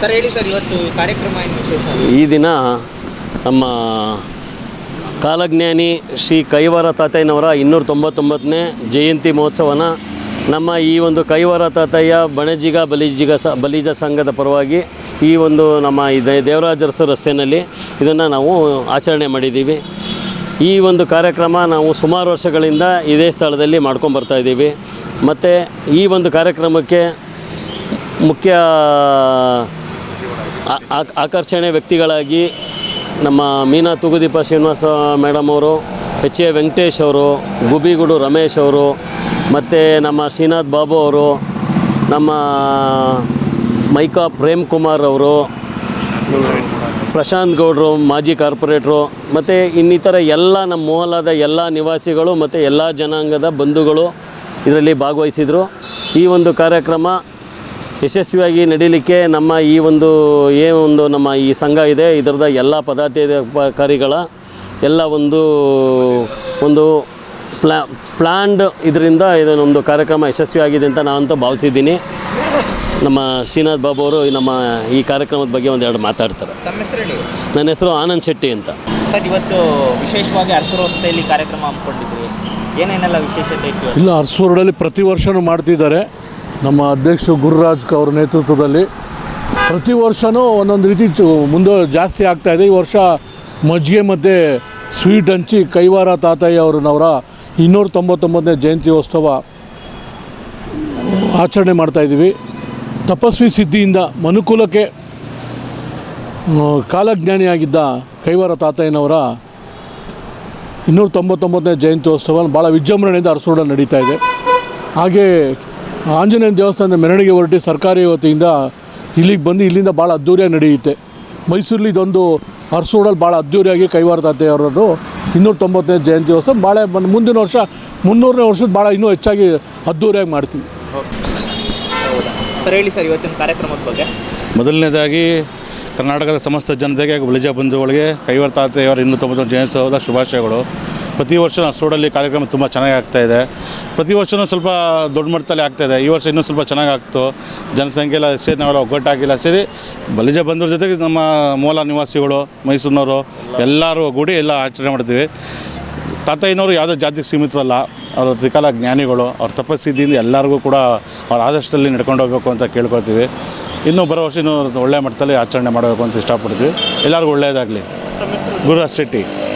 Sir, ಹೇಳಿ sir, ಇವತ್ತು ಕಾರ್ಯಕ್ರಮ ಈ ದಿನ ನಮ್ಮ ಕಾಲಜ್ಞಾನಿ ಶ್ರೀ ಕೈವಾರ ತಾತಯ್ಯನವರ ಇನ್ನೂರ ತೊಂಬತ್ತೊಂಬತ್ತನೇ ಜಯಂತಿ ಮಹೋತ್ಸವನ ನಮ್ಮ ಈ ಒಂದು ಕೈವಾರ ತಾತಯ್ಯ, ಬಣಜಿಗ, ಬಲಿಜಿಗ ಸ, ಬಲಿಜ ಸಂಘದ ಪರವಾಗಿ ಈ ಒಂದು ನಮ್ಮ ಈ ದೇವರಾಜರಸು ದೇವರಾಜ ರಸ್ತೆಯಲ್ಲಿ ಇದನ್ನು ನಾವು ಆಚರಣೆ ಮಾಡಿದ್ದೀವಿ. ಈ ಒಂದು ಕಾರ್ಯಕ್ರಮ ನಾವು ಸುಮಾರು ವರ್ಷಗಳಿಂದ ಇದೇ ಸ್ಥಳದಲ್ಲಿ ಮಾಡ್ಕೊಂಬರ್ತಾ ಇದ್ದೀವಿ. ಮತ್ತು ಈ ಒಂದು ಕಾರ್ಯಕ್ರಮಕ್ಕೆ ಮುಖ್ಯ ಆಕರ್ಷಣೆ ವ್ಯಕ್ತಿಗಳಾಗಿ ನಮ್ಮ ಮೀನಾ ತುಗುದೀಪ ಶ್ರೀನಿವಾಸ ಮೇಡಮ್ ಅವರು, ಎಚ್ ಎ ವೆಂಕಟೇಶ್ ಅವರು ಗುಬಿಗುಡು ರಮೇಶ್ ಅವರು, ಮತ್ತು ನಮ್ಮ ಶ್ರೀನಾಥ್ ಬಾಬು ಅವರು, ನಮ್ಮ ಮೈಕಾ ಪ್ರೇಮ್ ಕುಮಾರ್ ಅವರು, ಪ್ರಶಾಂತ್ ಗೌಡ್ರು, ಮಾಜಿ ಕಾರ್ಪೊರೇಟ್ರು, ಮತ್ತು ಇನ್ನಿತರ ಎಲ್ಲ ನಮ್ಮ ಮೊಹಲಾದ ಎಲ್ಲ ನಿವಾಸಿಗಳು ಮತ್ತು ಎಲ್ಲ ಜನಾಂಗದ ಬಂಧುಗಳು ಇದರಲ್ಲಿ ಭಾಗವಹಿಸಿದರು. ಈ ಒಂದು ಕಾರ್ಯಕ್ರಮ ಯಶಸ್ವಿಯಾಗಿ ನಡೀಲಿಕ್ಕೆ ನಮ್ಮ ಈ ಒಂದು ಏನೊಂದು ನಮ್ಮ ಈ ಸಂಘ ಇದೆ. ಇದರದ ಎಲ್ಲ ಪದಾಧಿಕಾರಿಗಳ ಎಲ್ಲ ಒಂದು ಒಂದು ಪ್ಲಾ ಪ್ಲ್ಯಾಂಡ್ ಇದರಿಂದ ಇದನ್ನೊಂದು ಕಾರ್ಯಕ್ರಮ ಯಶಸ್ವಿಯಾಗಿದೆ ಅಂತ ನಾನಂತೂ ಭಾವಿಸಿದ್ದೀನಿ. ನಮ್ಮ ಶ್ರೀನಾಥ್ ಬಾಬು ಅವರು ನಮ್ಮ ಈ ಕಾರ್ಯಕ್ರಮದ ಬಗ್ಗೆ ಒಂದೆರಡು ಮಾತಾಡ್ತಾರೆ. ತಮ್ಮ ಹೆಸರು ಹೇಳಿ. ನನ್ನ ಹೆಸರು ಆನಂದ್ ಶೆಟ್ಟಿ ಅಂತ. ಸರ್ ಇವತ್ತು ವಿಶೇಷವಾಗಿ ಅರಸೂರು ರಸ್ತೆಯಲ್ಲಿ ಕಾರ್ಯಕ್ರಮ ಹಮ್ಮಿಕೊಂಡಿದ್ವಿ ಏನೇನೆಲ್ಲ ವಿಶೇಷತೆ ಇತ್ತು? ಇಲ್ಲ ಅರಸೂರಲ್ಲಿ ಪ್ರತಿ ವರ್ಷವೂ ಮಾಡ್ತಿದ್ದಾರೆ. ನಮ್ಮ ಅಧ್ಯಕ್ಷ ಗುರುರಾಜ್ ಅವರ ನೇತೃತ್ವದಲ್ಲಿ ಪ್ರತಿ ವರ್ಷವೂ ಒಂದೊಂದು ರೀತಿ ಮುಂದೆ ಜಾಸ್ತಿ ಆಗ್ತಾ ಇದೆ. ಈ ವರ್ಷ ಮಜ್ಜಿಗೆ ಮತ್ತು ಸ್ವೀಟ್ ಹಂಚಿ ಕೈವಾರ ತಾತಯ್ಯ ಅವ್ರನ್ನವರ ಇನ್ನೂರ ತೊಂಬತ್ತೊಂಬತ್ತನೇ ಜಯಂತ್ಯೋತ್ಸವ ಆಚರಣೆ ಮಾಡ್ತಾಯಿದ್ದೀವಿ ತಪಸ್ವಿ ಸಿದ್ಧಿಯಿಂದ ಮನುಕುಲಕ್ಕೆ ಕಾಲಜ್ಞಾನಿಯಾಗಿದ್ದ ಕೈವಾರ ತಾತಯ್ಯನವರ ಇನ್ನೂರ ತೊಂಬತ್ತೊಂಬತ್ತನೇ ಜಯಂತ್ಯೋತ್ಸವ ಭಾಳ ವಿಜೃಂಭಣೆಯಿಂದ ಅರಸೋಡ ನಡೀತಾ ಇದೆ. ಹಾಗೆ ಆಂಜನೇಯ ದೇವಸ್ಥಾನದ ಮೆರವಣಿಗೆ ಹೊರಟಿ ಸರ್ಕಾರಿ ವತಿಯಿಂದ ಇಲ್ಲಿಗೆ ಬಂದು ಇಲ್ಲಿಂದ ಭಾಳ ಅದ್ಧೂರಿಯಾಗಿ ನಡೆಯುತ್ತೆ. ಮೈಸೂರಲ್ಲಿ ಇದೊಂದು ಅರಸೂರಲ್ಲಿ ಭಾಳ ಅದ್ಧೂರಿಯಾಗಿ ಕೈವಾರ ಅವರದು. ಇನ್ನೂರ ತೊಂಬತ್ತನೇ ಜಯಂತ್ಯೋತ್ಸವ ಭಾಳ ಬಂದು ಮುಂದಿನ ವರ್ಷ ಮುನ್ನೂರನೇ ವರ್ಷದ ಭಾಳ ಇನ್ನೂ ಹೆಚ್ಚಾಗಿ ಅದ್ಧೂರಿಯಾಗಿ ಮಾಡ್ತೀವಿ. ಹೌದಾ ಸರ್ ಹೇಳಿ ಸರ್ ಇವತ್ತಿನ ಕಾರ್ಯಕ್ರಮದ ಬಗ್ಗೆ. ಮೊದಲನೇದಾಗಿ ಕರ್ನಾಟಕದ ಸಮಸ್ತ ಜನತೆಗೆ ಹಾಗೂ ಬಲಿಜ ಬಂಧುಗಳಿಗೆ ಕೈವರ್ತಾತೆಯವರ ಇನ್ನೂ ತೊಂಬತ್ತೊಂದು ಜಯಂತ್ಸವದ ಶುಭಾಶಯಗಳು. ಪ್ರತಿ ವರ್ಷ ರೋಡಲ್ಲಿ ಕಾರ್ಯಕ್ರಮ ತುಂಬ ಚೆನ್ನಾಗಿ ಆಗ್ತಾ ಇದೆ. ಪ್ರತಿ ವರ್ಷವೂ ಸ್ವಲ್ಪ ದೊಡ್ಡ ಮಟ್ಟದಲ್ಲಿ ಆಗ್ತಾ ಇದೆ. ಈ ವರ್ಷ ಇನ್ನೂ ಸ್ವಲ್ಪ ಚೆನ್ನಾಗಿ ಆಗ್ತು. ಜನಸಂಖ್ಯೆ ಎಲ್ಲ ಸೇರಿ ನಾವೆಲ್ಲ ಒಗ್ಗಟ್ಟಾಗಿಲ್ಲ. ಸೇರಿ ಬಲಿಜ ಬಂದ್ರ ಜೊತೆಗೆ ನಮ್ಮ ಮೂಲ ನಿವಾಸಿಗಳು, ಮೈಸೂರಿನವರು ಎಲ್ಲರೂ ಒಗ್ಗೂಡಿ ಎಲ್ಲ ಆಚರಣೆ ಮಾಡ್ತೀವಿ. ತಾತಯ್ಯನವರು ಯಾವುದೇ ಜಾತಿಗೆ ಸೀಮಿತರಲ್ಲ. ಅವರು ತ್ರಿಕಾಲ ಜ್ಞಾನಿಗಳು, ಅವ್ರ ತಪಸ್ಸಿದ್ದಿಂದ ಎಲ್ಲರಿಗೂ ಕೂಡ ಅವ್ರ ಆದಷ್ಟಲ್ಲಿ ನಡ್ಕೊಂಡು ಹೋಗಬೇಕು ಅಂತ ಕೇಳ್ಕೊಳ್ತೀವಿ. ಇನ್ನೂ ಬರೋ ವರ್ಷ ಇನ್ನೂ ಒಳ್ಳೆಯ ಮಟ್ಟದಲ್ಲಿ ಆಚರಣೆ ಮಾಡಬೇಕು ಅಂತ ಇಷ್ಟಪಡ್ತೀವಿ. ಎಲ್ಲರಿಗೂ ಒಳ್ಳೆಯದಾಗಲಿ. ಗುರುರಾಜ್ ಶೆಟ್ಟಿ.